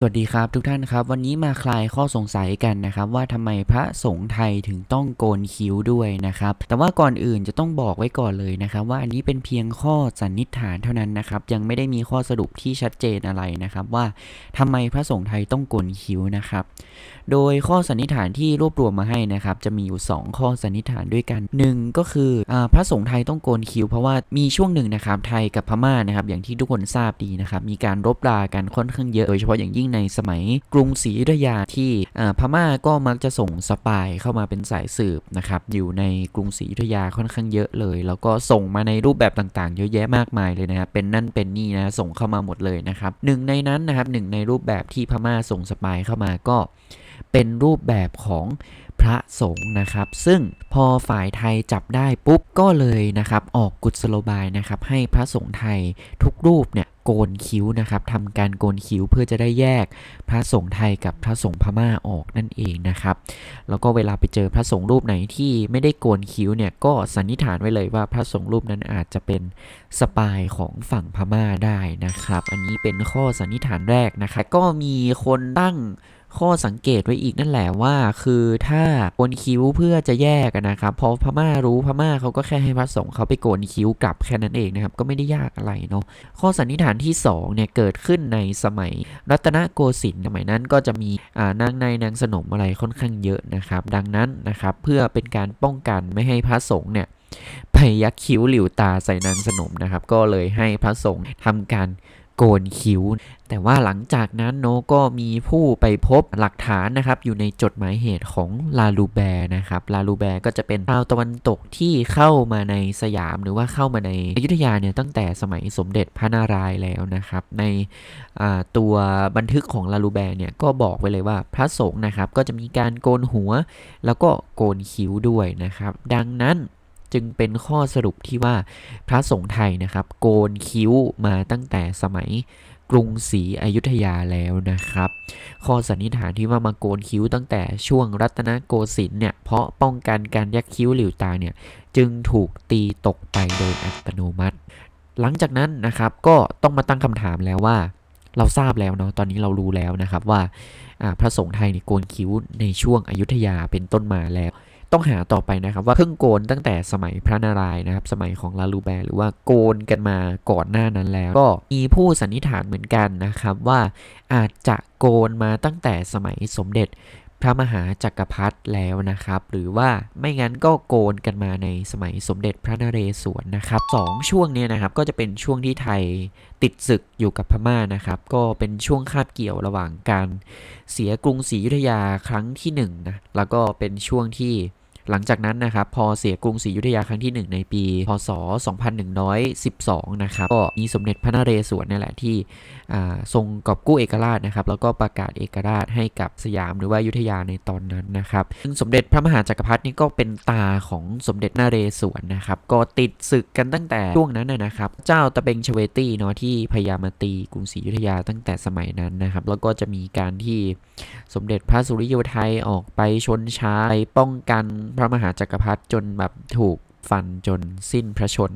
สวัสดีครับทุกท่านครับ วันนี้มาคลายข้อสงสัยกันนะครับ ว่าทำไมพระสงฆ์ไทยถึงต้องโกนคิ้วด้วยนะครับ แต่ว่าก่อนอื่นจะต้องบอกไว้ก่อนเลยนะครับ ว่าอันนี้เป็นเพียงข้อสันนิษฐานเท่านั้นนะครับ ยังไม่ได้มีข้อสรุปที่ชัดเจนอะไรนะครับ ว่าทำไมพระสงฆ์ไทยต้องโกนคิ้วนะครับ โดยข้อสันนิษฐานที่รวบรวมมาให้นะครับ จะมีอยู่ 2 ข้อสันนิษฐานด้วยกันหนึ่งก็คืออพระสงฆ์ไทยต้องโกนคิ้วเพราะว่ามีช่วงหนึ่งนะครับไทยกับพม่านะครับอย่างที่ทุกคนทราบดีนะครับมีการรบรากันค่อนข้างเยอะโดยเฉพาะอย่างยิ่งในสมัยกรุงศรีอยุธยาที่พม่าก็มักจะส่งสปายเข้ามาเป็นสายสืบนะครับอยู่ในกรุงศรีอยุธยาค่อนข้างเยอะเลย แล้วก็ส่งมาในรูปแบบต่างๆ เยอะแยะมากมายเลยนะครับเป็นนั่นเป็นนี่นะส่งเข้ามาหมดเลยนะครับหนึ่งในนั้นนะครับหนึ่งในรูปแบบที่พม่าส่งสปายเข้ามาก็ เป็นรูปแบบของพระสงฆ์นะครับ ซึ่งพอฝ่ายไทยจับได้ปุ๊บก็เลยนะครับ ออกกุศโลบายนะครับ ให้พระสงฆ์ไทยทุกรูปเนี่ยโกนคิ้วนะครับทำการโกนคิ้วเพื่อจะได้แยกพระสงฆ์ไทยกับพระสงฆ์พม่าออกนั่นเองนะครับ แล้วก็เวลาไปเจอพระสงฆ์รูปไหนที่ไม่ได้โกนคิ้วเนี่ยก็สันนิษฐานไว้เลยว่าพระสงฆ์รูปนั้นอาจจะเป็นสปายของฝั่งพม่าได้นะครับ อันนี้เป็นข้อสันนิษฐานแรกนะคะก็มีคนตั้งข้อสังเกตไว้อีกนั่นแหละว่า คือถ้าโกนคิ้วเพื่อจะแยกนะครับพอพม่ารู้พม่าเขาก็แค่ให้พระสงฆ์เขาไปโกนคิ้วกลับแค่นั้นเองนะครับก็ไม่ได้ยากอะไรเนาะข้อสันนิษฐานที่2เนี่ยเกิดขึ้นในสมัยรัตนโกสินทร์สมัยนั้นก็จะมีนางในนางสนมอะไรค่อนข้างเยอะนะครับ ดังนั้นนะครับเพื่อเป็นการป้องกันไม่ให้พระสงฆ์เนี่ยไปยักคิ้วหลิวตาใส่นางสนมนะครับ ก็เลยให้พระสงฆ์ทำการ โกนคิ้ว แต่ว่าหลังจากนั้นโนก็มีผู้ไปพบหลักฐานนะครับอยู่ในจดหมายเหตุของลาลูแบร์นะครับลาลูแบร์ก็จะเป็นชาวตะวันตกที่เข้ามาในสยามหรือว่าเข้ามาในอยุธยาเนี่ยตั้งแต่สมัยสมเด็จพระนารายณ์แล้วนะครับ ในตัวบันทึกของลาลูแบร์เนี่ยก็บอกไว้เลยว่าพระสงฆ์นะครับก็จะมีการโกนหัว แล้วก็โกนคิ้วด้วยนะครับ ดังนั้น จึงเป็นข้อสรุปที่ว่าพระสงฆ์ไทยนะครับ โกนคิ้วมาตั้งแต่สมัยกรุงศรีอยุธยาแล้วนะครับ ข้อสันนิษฐานที่ว่ามาโกนคิ้วตั้งแต่ช่วงรัตนโกสินทร์เนี่ย เพราะป้องกันการยักคิ้วหลิวตาเนี่ย จึงถูกตีตกไปโดยอัตโนมัติ หลังจากนั้นนะครับก็ต้องมาตั้งคำถามแล้วว่า เราทราบแล้วเนาะตอนนี้เรารู้แล้วนะครับว่าพระสงฆ์ไทยเนี่ยโกนคิ้วในช่วงอยุธยาเป็นต้นมาแล้ว ต้องหาต่อไปนะครับ ว่าเพิ่งโกนตั้งแต่สมัยพระนารายณ์นะครับ สมัยของลาลูแบร์หรือว่าโกนกันมาก่อนหน้านั้นแล้ว ก็มีผู้สันนิษฐานเหมือนกันนะครับ ว่าอาจจะโกนมาตั้งแต่สมัยสมเด็จพระมหาจักรพรรดิแล้วนะครับ หรือว่าไม่งั้นก็โกนกันมาในสมัยสมเด็จพระนเรศวรนะครับสองช่วงเนี้ยนะครับก็จะเป็นช่วงที่ไทยติดศึกอยู่กับพม่านะครับ ก็เป็นช่วงคาบเกี่ยวระหว่างการเสียกรุงศรีอยุธยาครั้งที่หนึ่งนะแล้วก็เป็นช่วงที่ หลังจากนั้นนะครับพอเสียกรุงศรีอยุธยาครั้งที่ 1 ในปี พศ 2112 นะครับก็มีสมเด็จพระนเรศวรนี่แหละที่ทรงกอบกู้เอกราชนะครับแล้วก็ประกาศเอกราชให้กับสยามหรือว่าอยุธยาในตอนนั้นนะครับซึ่งสมเด็จพระมหาจักรพรรดินี่ก็เป็นตาของสมเด็จนเรศวรนะครับก็ติดศึกกันตั้งแต่ช่วงนั้นนะนะครับเจ้าตะเบงชเวตี้เนาะที่พยายามมาตีกรุงศรีอยุธยาตั้งแต่สมัยนั้นนะครับแล้วก็จะมีการที่สมเด็จพระสุริโยไทยออกไปชนช้าไปป้องกันพระมหาจักรพรรดิจนแบบถูกฟันจนสิ้นพระชน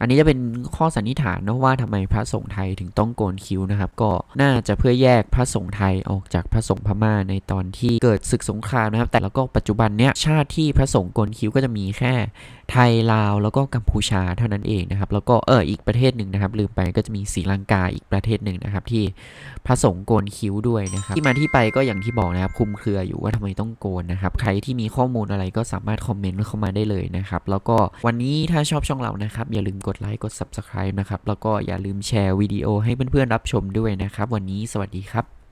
อันนี้จะเป็นข้อสันนิษฐานนะว่าทำไมพระสงฆ์ไทยถึงต้องโกนคิ้วนะครับ ก็น่าจะเพื่อแยกพระสงฆ์ไทยออกจากพระสงฆ์พม่าในตอนที่เกิดศึกสงครามนะครับ แต่แล้วก็ปัจจุบันเนี้ยชาติที่พระสงฆ์โกนคิ้วก็จะมีแค่ไทยลาวแล้วก็กัมพูชาเท่านั้นเองนะครับ แล้วก็เอออีกประเทศหนึ่งนะครับ ลืมไปก็จะมีศรีลังกาอีกประเทศหนึ่งนะครับ ที่พระสงฆ์โกนคิ้วด้วยนะครับที่มาที่ไปก็อย่างที่บอกนะครับคุมเครืออยู่ว่าทำไมต้องโกนนะครับ ใครที่มีข้อมูลอะไรก็สามารถคอมเมนต์เข้ามาได้เลยนะครับ แล้วก็วันนี้ถ้าชอบช่องเรานะครับอย่าลืมกดไลค์กด Subscribe นะครับ แล้วก็อย่าลืมแชร์วิดีโอให้เพื่อนๆรับชมด้วยนะครับ วันนี้สวัสดีครับ